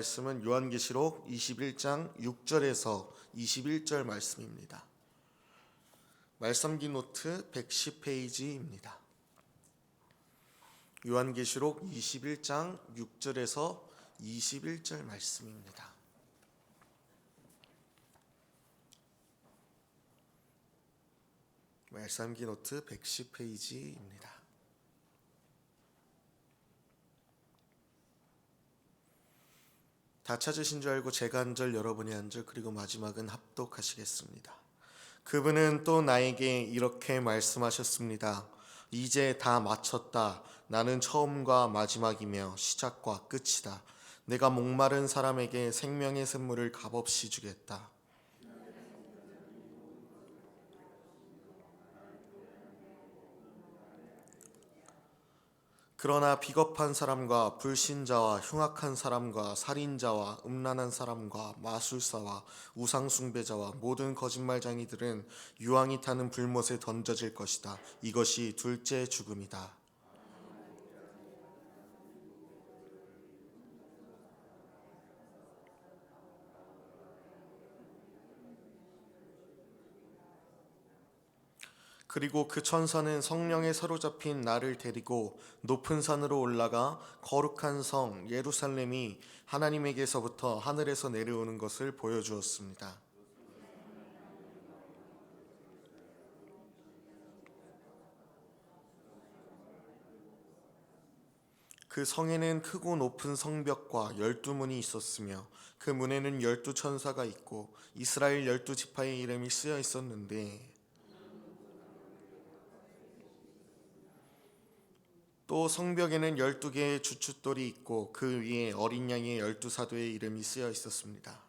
말씀은 요한계시록 21장 6절에서 21절 말씀입니다. 말씀기 노트 110페이지입니다. 요한계시록 21장 6절에서 21절 말씀입니다. 말씀기 노트 110페이지입니다. 다 찾으신 줄 알고 제가 한절 여러분이 한절 그리고 마지막은 합독하시겠습니다. 그분은 또 나에게 이렇게 말씀하셨습니다. 이제 다 마쳤다. 나는 처음과 마지막이며 시작과 끝이다. 내가 목마른 사람에게 생명의 샘물을 값없이 주겠다. 그러나 비겁한 사람과 불신자와 흉악한 사람과 살인자와 음란한 사람과 마술사와 우상숭배자와 모든 거짓말쟁이들은 유황이 타는 불못에 던져질 것이다. 이것이 둘째 죽음이다. 그리고 그 천사는 성령에 사로잡힌 나를 데리고 높은 산으로 올라가 거룩한 성 예루살렘이 하나님에게서부터 하늘에서 내려오는 것을 보여주었습니다. 그 성에는 크고 높은 성벽과 열두 문이 있었으며 그 문에는 열두 천사가 있고 이스라엘 열두 지파의 이름이 쓰여 있었는데 또 성벽에는 열두 개의 주춧돌이 있고 그 위에 어린 양의 열두 사도의 이름이 쓰여 있었습니다.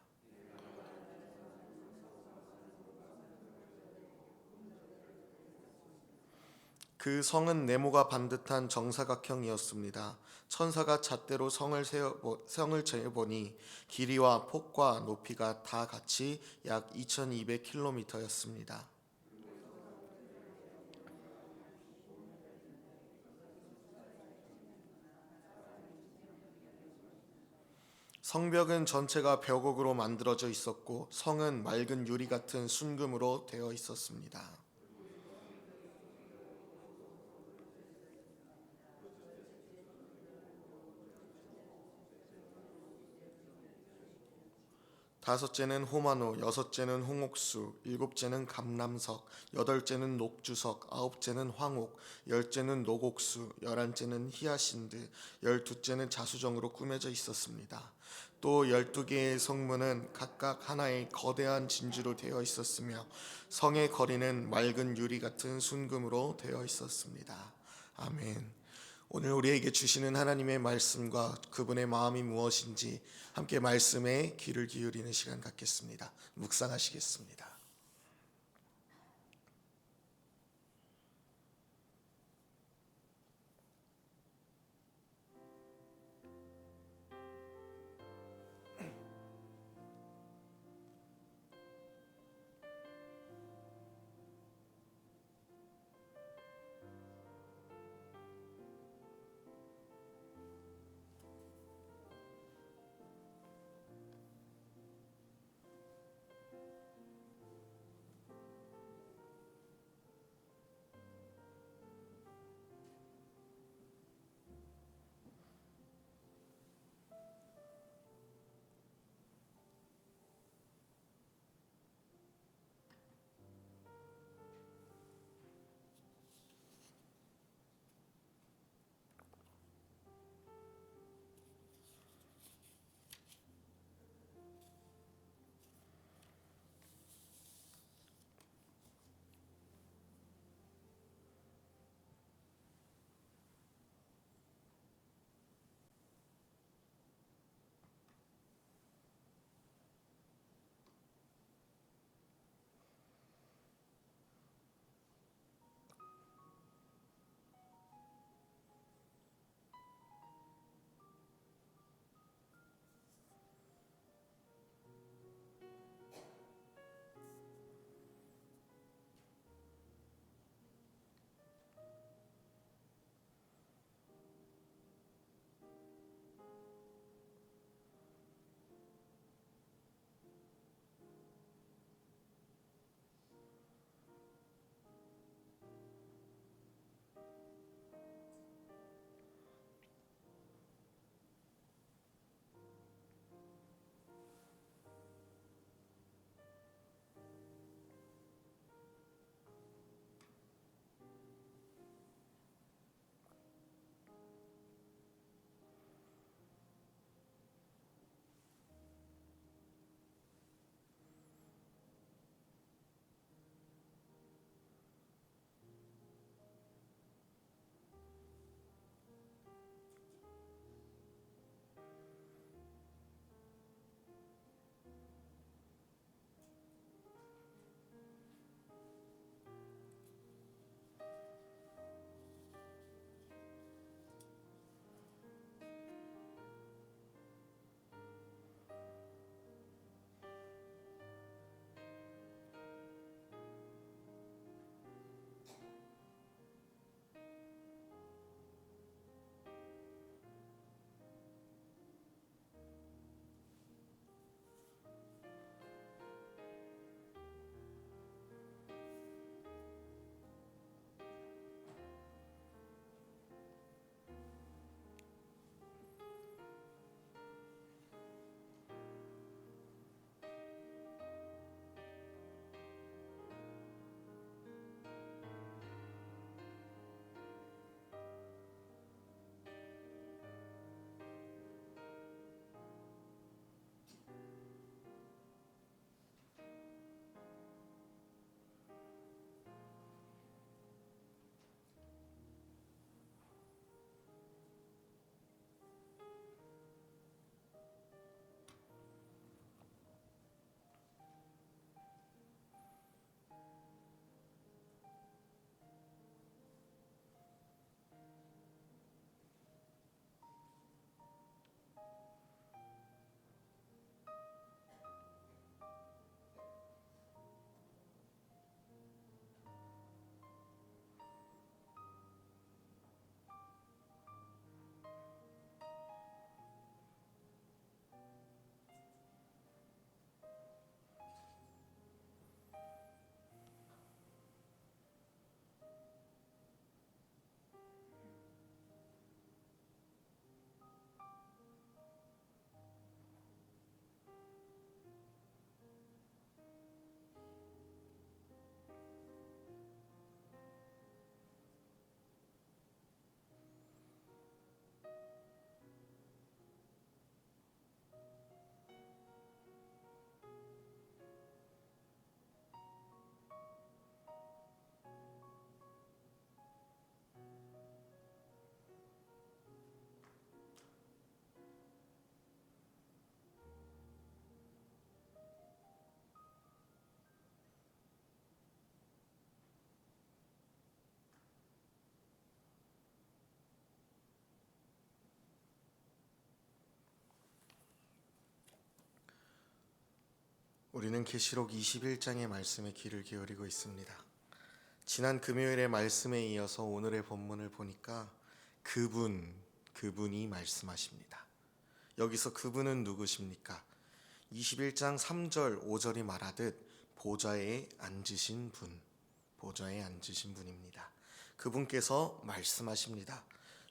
그 성은 네모가 반듯한 정사각형이었습니다. 천사가 잣대로 성을 세어 성을 재보니 길이와 폭과 높이가 다 같이 약 2,200km였습니다. 성벽은 전체가 벽옥으로 만들어져 있었고 성은 맑은 유리 같은 순금으로 되어 있었습니다. 다섯째는 호마노, 여섯째는 홍옥수, 일곱째는 감람석, 여덟째는 녹주석, 아홉째는 황옥, 열째는 녹옥수, 열한째는 히아신드, 열두째는 자수정으로 꾸며져 있었습니다. 또 열두 개의 성문은 각각 하나의 거대한 진주로 되어 있었으며 성의 거리는 맑은 유리 같은 순금으로 되어 있었습니다. 아멘. 오늘 우리에게 주시는 하나님의 말씀과 그분의 마음이 무엇인지 함께 말씀에 귀를 기울이는 시간 갖겠습니다. 묵상하시겠습니다. 우리는 계시록 21장의 말씀에 귀를 기울이고 있습니다. 지난 금요일의 말씀에 이어서 오늘의 본문을 보니까 그분, 그분이 말씀하십니다. 여기서 그분은 누구십니까? 21장 3절, 5절이 말하듯 보좌에 앉으신 분, 보좌에 앉으신 분입니다. 그분께서 말씀하십니다.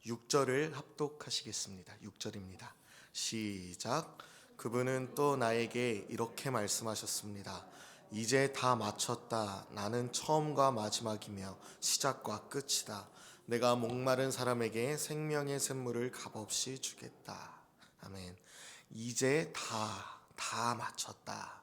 6절을 합독하시겠습니다. 6절입니다. 시작. 그분은 또 나에게 이렇게 말씀하셨습니다. 이제 다 마쳤다. 나는 처음과 마지막이며 시작과 끝이다. 내가 목마른 사람에게 생명의 샘물을 값없이 주겠다. 아멘. 이제 다, 다 마쳤다.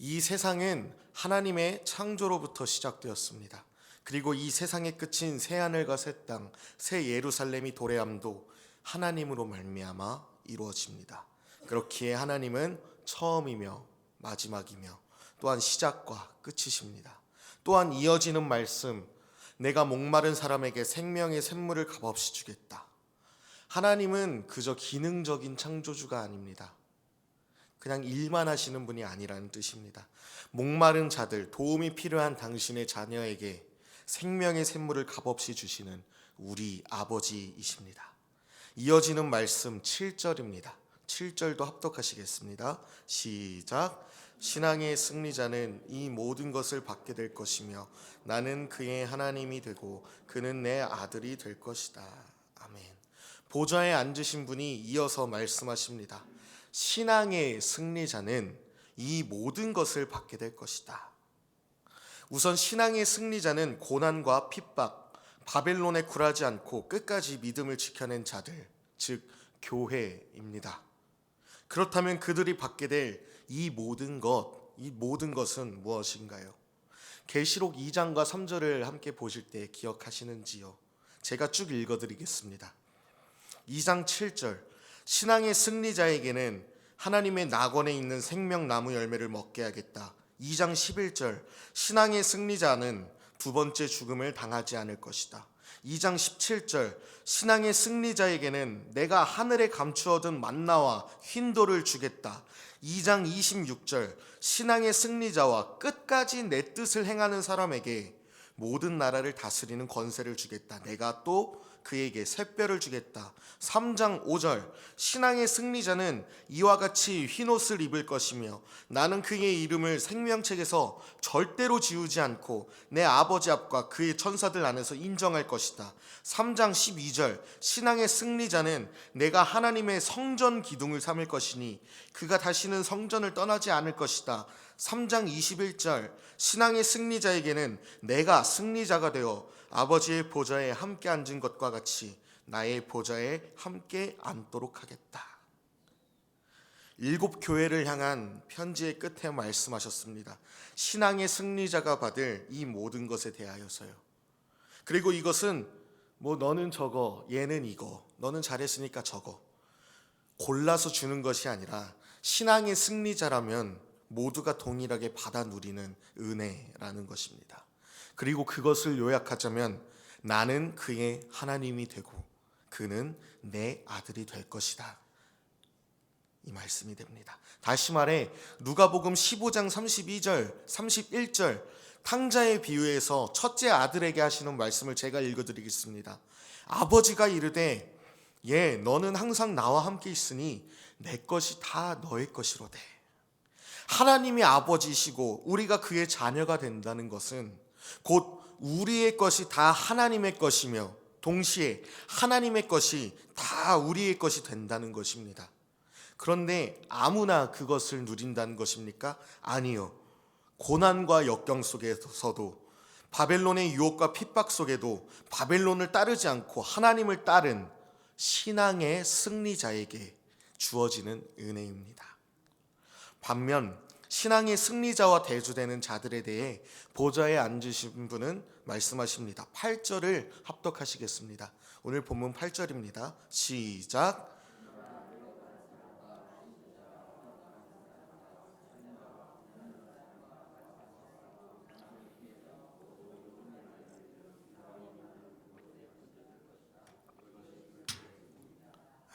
이 세상은 하나님의 창조로부터 시작되었습니다. 그리고 이 세상의 끝인 새 하늘과 새 땅, 새 예루살렘이 도래함도 하나님으로 말미암아 이루어집니다. 그렇기에 하나님은 처음이며 마지막이며 또한 시작과 끝이십니다. 또한 이어지는 말씀, 내가 목마른 사람에게 생명의 샘물을 값없이 주겠다. 하나님은 그저 기능적인 창조주가 아닙니다. 그냥 일만 하시는 분이 아니라는 뜻입니다. 목마른 자들, 도움이 필요한 당신의 자녀에게 생명의 샘물을 값없이 주시는 우리 아버지이십니다. 이어지는 말씀 7절입니다. 7절도 합독하시겠습니다. 시작. 신앙의 승리자는 이 모든 것을 받게 될 것이며 나는 그의 하나님이 되고 그는 내 아들이 될 것이다. 아멘. 보좌에 앉으신 분이 이어서 말씀하십니다. 신앙의 승리자는 이 모든 것을 받게 될 것이다. 우선 신앙의 승리자는 고난과 핍박, 바벨론에 굴하지 않고 끝까지 믿음을 지켜낸 자들, 즉 교회입니다. 그렇다면 그들이 받게 될 이 모든 것, 이 모든 것은 무엇인가요? 계시록 2장과 3절을 함께 보실 때 기억하시는지요? 제가 쭉 읽어 드리겠습니다. 2장 7절 신앙의 승리자에게는 하나님의 낙원에 있는 생명나무 열매를 먹게 하겠다. 2장 11절 신앙의 승리자는 두 번째 죽음을 당하지 않을 것이다. 2장 17절 신앙의 승리자에게는 내가 하늘에 감추어둔 만나와 흰돌을 주겠다. 2장 26절 신앙의 승리자와 끝까지 내 뜻을 행하는 사람에게 모든 나라를 다스리는 권세를 주겠다. 내가 또 그에게 샛별을 주겠다. 3장 5절 신앙의 승리자는 이와 같이 흰옷을 입을 것이며 나는 그의 이름을 생명책에서 절대로 지우지 않고 내 아버지 앞과 그의 천사들 안에서 인정할 것이다. 3장 12절 신앙의 승리자는 내가 하나님의 성전 기둥을 삼을 것이니 그가 다시는 성전을 떠나지 않을 것이다. 3장 21절 신앙의 승리자에게는 내가 승리자가 되어 아버지의 보좌에 함께 앉은 것과 같이 나의 보좌에 함께 앉도록 하겠다. 일곱 교회를 향한 편지의 끝에 말씀하셨습니다. 신앙의 승리자가 받을 이 모든 것에 대하여서요. 그리고 이것은 뭐 너는 저거, 얘는 이거, 너는 잘했으니까 저거. 골라서 주는 것이 아니라 신앙의 승리자라면 모두가 동일하게 받아 누리는 은혜라는 것입니다. 그리고 그것을 요약하자면 나는 그의 하나님이 되고 그는 내 아들이 될 것이다. 이 말씀이 됩니다. 다시 말해 누가복음 15장 32절, 31절 탕자의 비유에서 첫째 아들에게 하시는 말씀을 제가 읽어 드리겠습니다. 아버지가 이르되 예 너는 항상 나와 함께 있으니 내 것이 다 너의 것이로되 하나님이 아버지시고 우리가 그의 자녀가 된다는 것은 곧 우리의 것이 다 하나님의 것이며 동시에 하나님의 것이 다 우리의 것이 된다는 것입니다. 그런데 아무나 그것을 누린다는 것입니까? 아니요. 고난과 역경 속에서도 바벨론의 유혹과 핍박 속에도 바벨론을 따르지 않고 하나님을 따른 신앙의 승리자에게 주어지는 은혜입니다. 반면 신앙의 승리자와 대주되는 자들에 대해 보좌에 앉으신 분은 말씀하십니다. 8절을 합독하시겠습니다. 오늘 본문 8절입니다. 시작.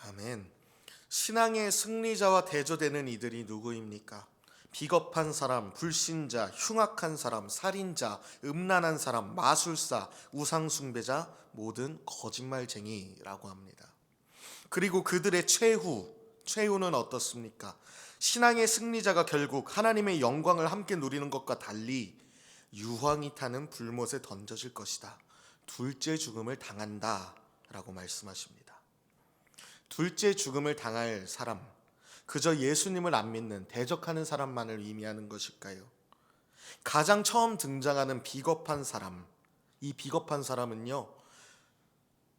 아멘. 신앙의 승리자와 대조되는 이들이 누구입니까? 비겁한 사람, 불신자, 흉악한 사람, 살인자, 음란한 사람, 마술사, 우상숭배자, 모든 거짓말쟁이라고 합니다. 그리고 그들의 최후, 최후는 어떻습니까? 신앙의 승리자가 결국 하나님의 영광을 함께 누리는 것과 달리 유황이 타는 불못에 던져질 것이다. 둘째 죽음을 당한다 라고 말씀하십니다. 둘째 죽음을 당할 사람, 그저 예수님을 안 믿는 대적하는 사람만을 의미하는 것일까요? 가장 처음 등장하는 비겁한 사람, 이 비겁한 사람은요,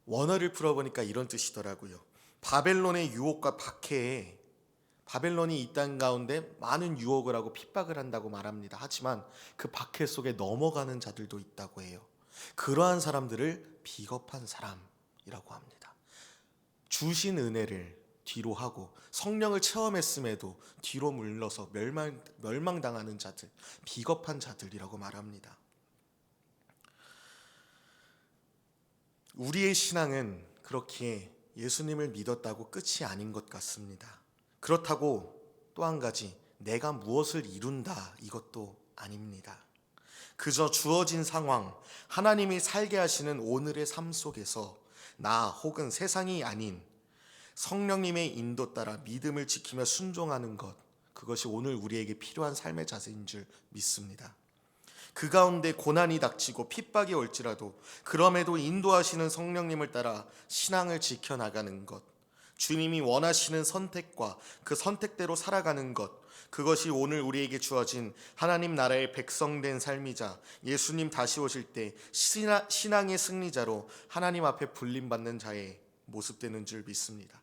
원어를 풀어보니까 이런 뜻이더라고요. 바벨론의 유혹과 박해에 바벨론이 이 땅 가운데 많은 유혹을 하고 핍박을 한다고 말합니다. 하지만 그 박해 속에 넘어가는 자들도 있다고 해요. 그러한 사람들을 비겁한 사람이라고 합니다. 주신 은혜를 뒤로 하고 성령을 체험했음에도 뒤로 물러서 멸망 멸망당하는 자들, 비겁한 자들이라고 말합니다. 우리의 신앙은 그렇게 예수님을 믿었다고 끝이 아닌 것 같습니다. 그렇다고 또 한 가지 내가 무엇을 이룬다 이것도 아닙니다. 그저 주어진 상황, 하나님이 살게 하시는 오늘의 삶 속에서 나 혹은 세상이 아닌 성령님의 인도 따라 믿음을 지키며 순종하는 것, 그것이 오늘 우리에게 필요한 삶의 자세인 줄 믿습니다. 그 가운데 고난이 닥치고 핍박이 올지라도 그럼에도 인도하시는 성령님을 따라 신앙을 지켜나가는 것, 주님이 원하시는 선택과 그 선택대로 살아가는 것, 그것이 오늘 우리에게 주어진 하나님 나라의 백성된 삶이자 예수님 다시 오실 때 신앙의 승리자로 하나님 앞에 불림받는 자의 모습 되는 줄 믿습니다.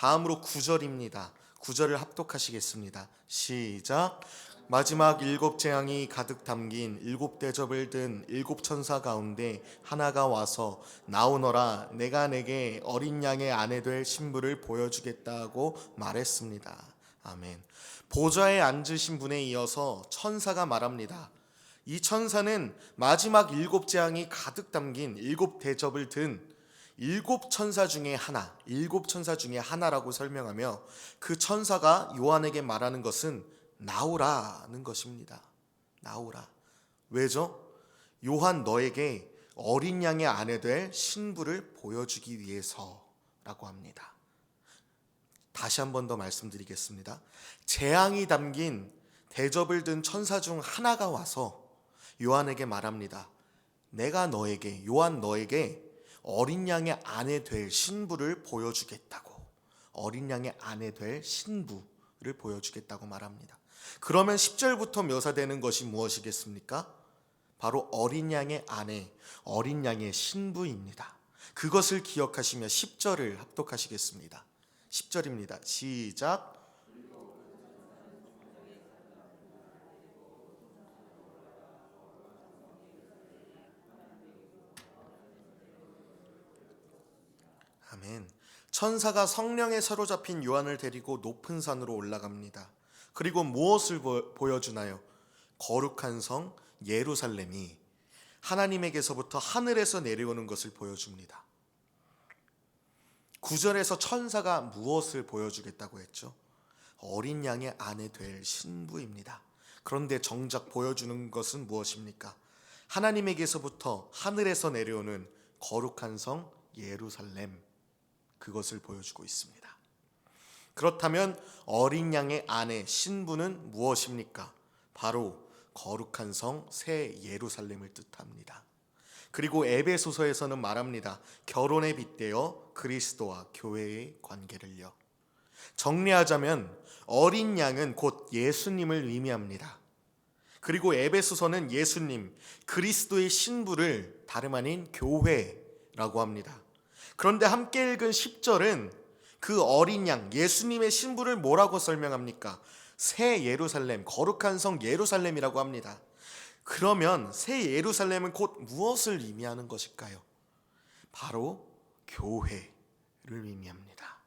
다음으로 구절입니다. 구절을 합독하시겠습니다. 시작. 마지막 일곱 재앙이 가득 담긴 일곱 대접을 든 일곱 천사 가운데 하나가 와서 나오너라 내가 내게 어린 양의 아내 될 신부를 보여주겠다고 말했습니다. 아멘. 보좌에 앉으신 분에 이어서 천사가 말합니다. 이 천사는 마지막 일곱 재앙이 가득 담긴 일곱 대접을 든 일곱 천사 중에 하나, 일곱 천사 중에 하나라고 설명하며 그 천사가 요한에게 말하는 것은 나오라는 것입니다. 나오라. 왜죠? 요한 너에게 어린 양의 아내 될 신부를 보여주기 위해서라고 합니다. 다시 한 번 더 말씀드리겠습니다. 재앙이 담긴 대접을 든 천사 중 하나가 와서 요한에게 말합니다. 내가 너에게 요한 너에게 어린 양의 아내 될 신부를 보여주겠다고. 어린 양의 아내 될 신부를 보여주겠다고 말합니다. 그러면 10절부터 묘사되는 것이 무엇이겠습니까? 바로 어린 양의 아내, 어린 양의 신부입니다. 그것을 기억하시며 10절을 합독하시겠습니다. 10절입니다. 시작. 아멘. 천사가 성령에 사로잡힌 요한을 데리고 높은 산으로 올라갑니다. 그리고 무엇을 보, 보여주나요? 거룩한 성 예루살렘이 하나님에게서부터 하늘에서 내려오는 것을 보여줍니다. 구절에서 천사가 무엇을 보여주겠다고 했죠? 어린 양의 아내 될 신부입니다. 그런데 정작 보여주는 것은 무엇입니까? 하나님에게서부터 하늘에서 내려오는 거룩한 성 예루살렘 그것을 보여주고 있습니다. 그렇다면 어린 양의 아내 신부는 무엇입니까? 바로 거룩한 성 새 예루살렘을 뜻합니다. 그리고 에베소서에서는 말합니다. 결혼에 빗대어 그리스도와 교회의 관계를요. 정리하자면 어린 양은 곧 예수님을 의미합니다. 그리고 에베소서는 예수님, 그리스도의 신부를 다름 아닌 교회라고 합니다. 그런데 함께 읽은 10절은 그 어린 양, 예수님의 신부를 뭐라고 설명합니까? 새 예루살렘, 거룩한 성 예루살렘이라고 합니다. 그러면 새 예루살렘은 곧 무엇을 의미하는 것일까요? 바로 교회를 의미합니다.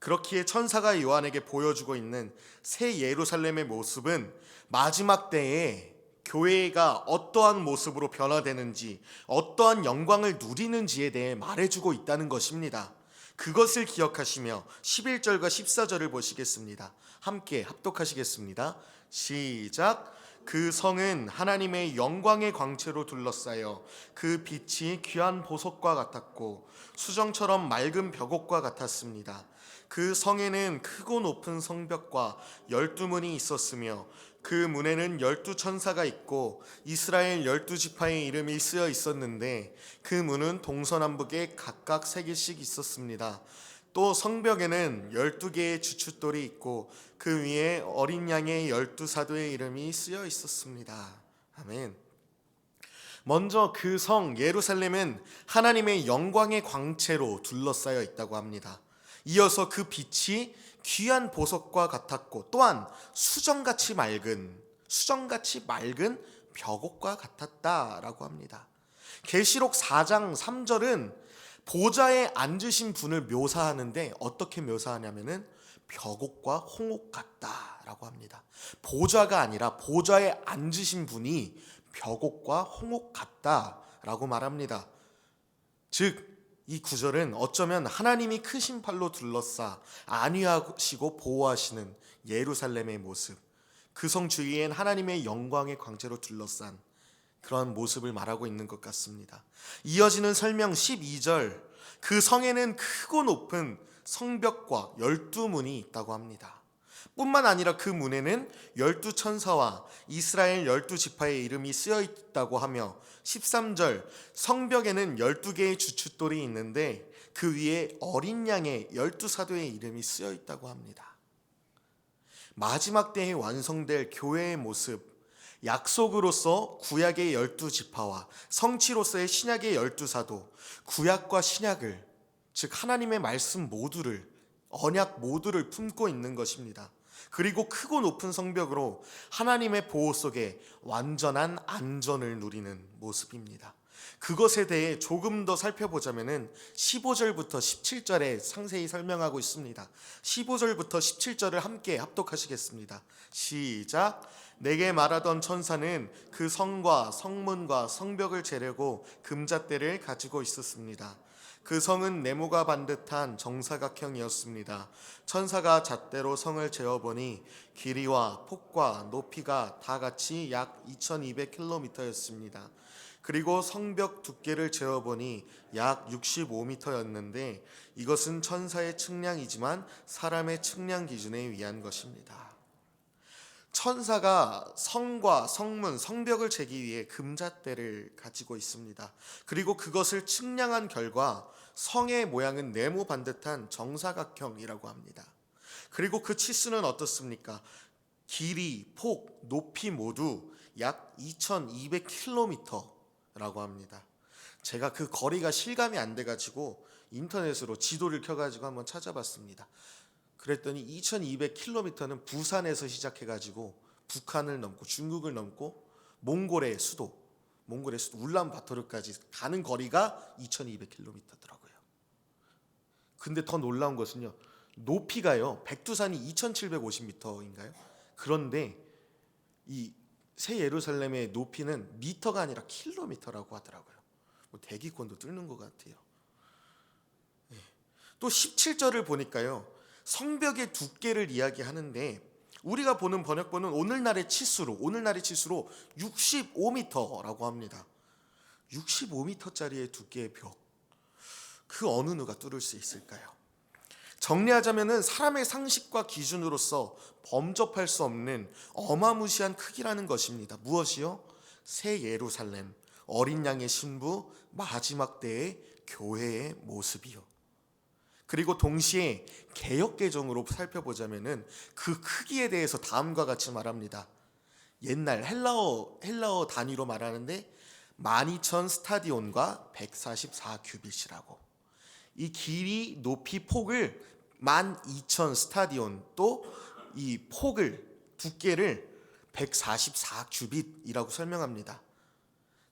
그렇기에 천사가 요한에게 보여주고 있는 새 예루살렘의 모습은 마지막 때에 교회가 어떠한 모습으로 변화되는지, 어떠한 영광을 누리는지에 대해 말해주고 있다는 것입니다. 그것을 기억하시며 11절과 14절을 보시겠습니다. 함께 합독하시겠습니다. 시작. 그 성은 하나님의 영광의 광채로 둘러싸여 그 빛이 귀한 보석과 같았고 수정처럼 맑은 벽옥과 같았습니다. 그 성에는 크고 높은 성벽과 열두 문이 있었으며 그 문에는 열두 천사가 있고 이스라엘 열두 지파의 이름이 쓰여 있었는데 그 문은 동서남북에 각각 세 개씩 있었습니다. 또 성벽에는 열두 개의 주춧돌이 있고 그 위에 어린 양의 열두 사도의 이름이 쓰여 있었습니다. 아멘. 먼저 그 성 예루살렘은 하나님의 영광의 광채로 둘러싸여 있다고 합니다. 이어서 그 빛이 귀한 보석과 같았고 또한 수정같이 맑은 수정같이 맑은 벽옥과 같았다라고 합니다. 계시록 4장 3절은 보좌에 앉으신 분을 묘사하는데 어떻게 묘사하냐면은 벽옥과 홍옥 같다라고 합니다. 보좌가 아니라 보좌에 앉으신 분이 벽옥과 홍옥 같다라고 말합니다. 즉 이 구절은 어쩌면 하나님이 크신 팔로 둘러싸 안위하시고 보호하시는 예루살렘의 모습, 그 성 주위엔 하나님의 영광의 광채로 둘러싼 그런 모습을 말하고 있는 것 같습니다. 이어지는 설명 12절, 그 성에는 크고 높은 성벽과 열두 문이 있다고 합니다. 뿐만 아니라 그 문에는 열두 천사와 이스라엘 열두 지파의 이름이 쓰여 있다고 하며 13절 성벽에는 12개의 주춧돌이 있는데 그 위에 어린 양의 열두 사도의 이름이 쓰여 있다고 합니다. 마지막 때에 완성될 교회의 모습 약속으로서 구약의 열두 지파와 성취로서의 신약의 열두 사도 구약과 신약을 즉 하나님의 말씀 모두를 언약 모두를 품고 있는 것입니다. 그리고 크고 높은 성벽으로 하나님의 보호 속에 완전한 안전을 누리는 모습입니다. 그것에 대해 조금 더 살펴보자면은 15절부터 17절에 상세히 설명하고 있습니다. 15절부터 17절을 함께 합독하시겠습니다. 시작. 내게 말하던 천사는 그 성과 성문과 성벽을 재려고 금잣대를 가지고 있었습니다. 그 성은 네모가 반듯한 정사각형이었습니다. 천사가 잣대로 성을 재어보니 길이와 폭과 높이가 다 같이 약 2200km였습니다. 그리고 성벽 두께를 재어보니 약 65m였는데 이것은 천사의 측량이지만 사람의 측량 기준에 의한 것입니다. 천사가 성과 성문, 성벽을 재기 위해 금잣대를 가지고 있습니다. 그리고 그것을 측량한 결과 성의 모양은 네모 반듯한 정사각형이라고 합니다. 그리고 그 치수는 어떻습니까? 길이, 폭, 높이 모두 약 2200km라고 합니다. 제가 그 거리가 실감이 안 돼가지고 인터넷으로 지도를 켜가지고 한번 찾아봤습니다. 그랬더니 2200km는 부산에서 시작해 가지고 북한을 넘고 중국을 넘고 몽골의 수도, 몽골의 수도 울란바토르까지 가는 거리가 2200km더라고요. 근데 더 놀라운 것은요. 높이가요. 백두산이 2750m인가요? 그런데 이 새 예루살렘의 높이는 미터가 아니라 킬로미터라고 하더라고요. 뭐 대기권도 뚫는 것 같아요. 예. 또 17절을 보니까요. 성벽의 두께를 이야기하는데 우리가 보는 번역본은 오늘날의 치수로 오늘날의 치수로 65m라고 합니다. 65m짜리의 두께의 벽. 그 어느 누가 뚫을 수 있을까요? 정리하자면은 사람의 상식과 기준으로서 범접할 수 없는 어마무시한 크기라는 것입니다. 무엇이요? 새 예루살렘, 어린 양의 신부, 마지막 때의 교회의 모습이요. 그리고 동시에 개혁 개정으로 살펴보자면은 그 크기에 대해서 다음과 같이 말합니다. 옛날 헬라어 헬라어 단위로 말하는데 12,000 스타디온과 144 규빗이라고. 이 길이, 높이, 폭을 12,000 스타디온 또 이 폭을 두께를 144 규빗이라고 설명합니다.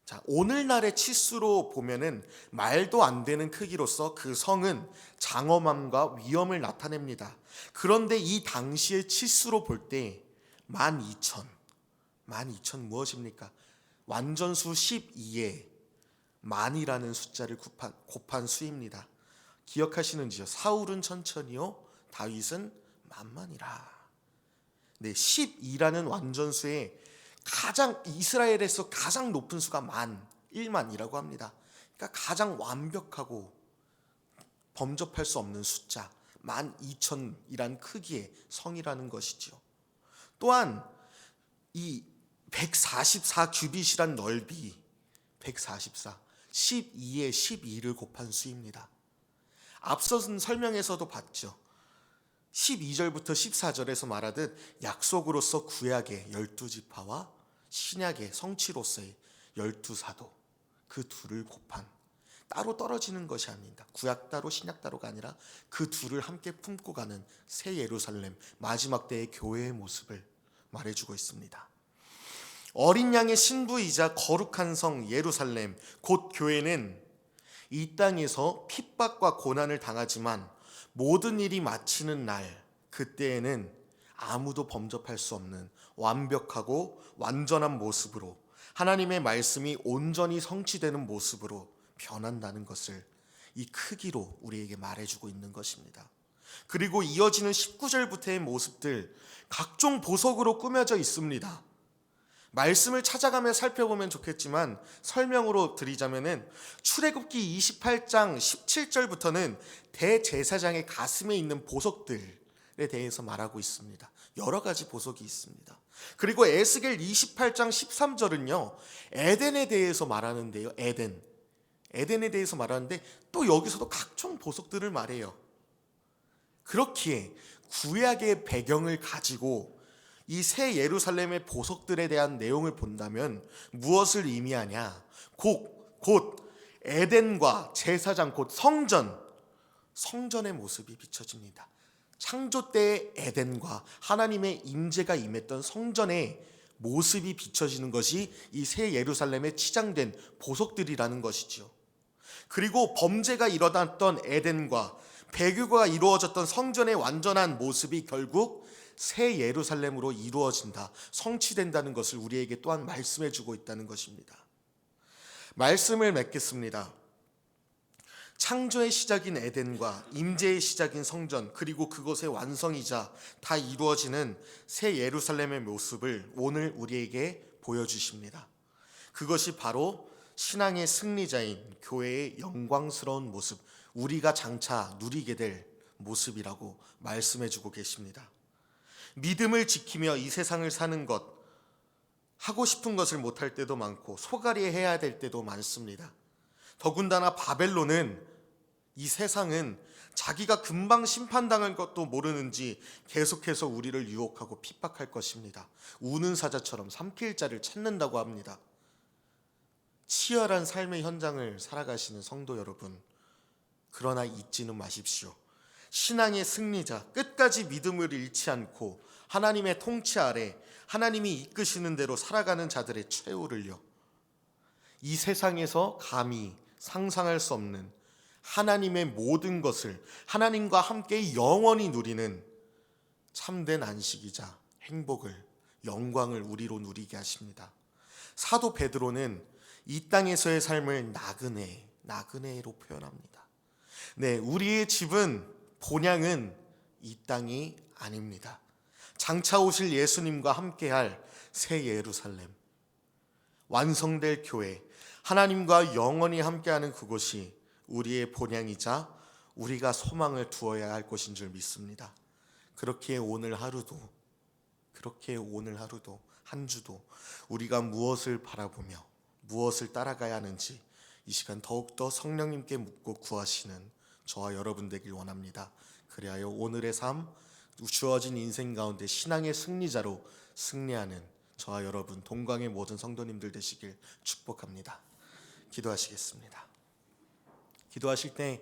자, 오늘날의 치수로 보면은 말도 안 되는 크기로서 그 성은 장엄함과 위험을 나타냅니다. 그런데 이 당시의 치수로 볼 때 12,000. 12,000 무엇입니까? 완전수 12에 만이라는 숫자를 곱한, 곱한 수입니다. 기억하시는지요? 사울은 천천히요, 다윗은 만만이라. 네, 12라는 완전수의 가장 이스라엘에서 가장 높은 수가 만 1만이라고 합니다. 그러니까 가장 완벽하고 범접할 수 없는 숫자 만 2천이란 크기의 성이라는 것이지요. 또한 이 144 규빗이란 넓이 144 12에 12를 곱한 수입니다. 앞서선 설명에서도 봤죠. 12절부터 14절에서 말하듯 약속으로서 구약의 열두 지파와 신약의 성취로서의 열두 사도 그 둘을 곱한 따로 떨어지는 것이 아닙니다. 구약 따로 신약 따로가 아니라 그 둘을 함께 품고 가는 새 예루살렘 마지막 때의 교회의 모습을 말해주고 있습니다. 어린 양의 신부이자 거룩한 성 예루살렘 곧 교회는 이 땅에서 핍박과 고난을 당하지만 모든 일이 마치는 날 그때에는 아무도 범접할 수 없는 완벽하고 완전한 모습으로 하나님의 말씀이 온전히 성취되는 모습으로 변한다는 것을 이 크기로 우리에게 말해주고 있는 것입니다. 그리고 이어지는 19절부터의 모습들 각종 보석으로 꾸며져 있습니다. 말씀을 찾아가며 살펴보면 좋겠지만 설명으로 드리자면은 출애굽기 28장 17절부터는 대제사장의 가슴에 있는 보석들에 대해서 말하고 있습니다. 여러 가지 보석이 있습니다. 그리고 에스겔 28장 13절은요. 에덴에 대해서 말하는데요. 에덴. 에덴에 대해서 말하는데 또 여기서도 각종 보석들을 말해요. 그렇기에 구약의 배경을 가지고 이 새 예루살렘의 보석들에 대한 내용을 본다면 무엇을 의미하냐? 곧, 곧 에덴과 제사장 곧 성전, 성전의 모습이 비춰집니다. 창조 때의 에덴과 하나님의 임재가 임했던 성전의 모습이 비춰지는 것이 이 새 예루살렘에 치장된 보석들이라는 것이지요. 그리고 범죄가 일어났던 에덴과 배교가 이루어졌던 성전의 완전한 모습이 결국 새 예루살렘으로 이루어진다, 성취된다는 것을 우리에게 또한 말씀해 주고 있다는 것입니다. 말씀을 맺겠습니다. 창조의 시작인 에덴과 임재의 시작인 성전 그리고 그것의 완성이자 다 이루어지는 새 예루살렘의 모습을 오늘 우리에게 보여주십니다. 그것이 바로 신앙의 승리자인 교회의 영광스러운 모습, 우리가 장차 누리게 될 모습이라고 말씀해 주고 계십니다. 믿음을 지키며 이 세상을 사는 것, 하고 싶은 것을 못할 때도 많고 소갈이 해야 될 때도 많습니다. 더군다나 바벨론은 이 세상은 자기가 금방 심판당할 것도 모르는지 계속해서 우리를 유혹하고 핍박할 것입니다. 우는 사자처럼 삼킬 자를 찾는다고 합니다. 치열한 삶의 현장을 살아가시는 성도 여러분, 그러나 잊지는 마십시오. 신앙의 승리자, 끝까지 믿음을 잃지 않고 하나님의 통치 아래 하나님이 이끄시는 대로 살아가는 자들의 최후를요. 이 세상에서 감히 상상할 수 없는 하나님의 모든 것을 하나님과 함께 영원히 누리는 참된 안식이자 행복을 영광을 우리로 누리게 하십니다. 사도 베드로는 이 땅에서의 삶을 나그네, 나그네로 표현합니다. 네, 우리의 집은 본향은 이 땅이 아닙니다. 장차 오실 예수님과 함께할 새 예루살렘, 완성될 교회, 하나님과 영원히 함께하는 그곳이 우리의 본향이자 우리가 소망을 두어야 할 곳인 줄 믿습니다. 그렇게 오늘 하루도, 그렇게 오늘 하루도, 한 주도 우리가 무엇을 바라보며 무엇을 따라가야 하는지 이 시간 더욱더 성령님께 묻고 구하시는 저와 여러분 되길 원합니다. 그리하여 오늘의 삶, 주어진 인생 가운데 신앙의 승리자로 승리하는 저와 여러분 동광의 모든 성도님들 되시길 축복합니다. 기도하시겠습니다. 기도하실 때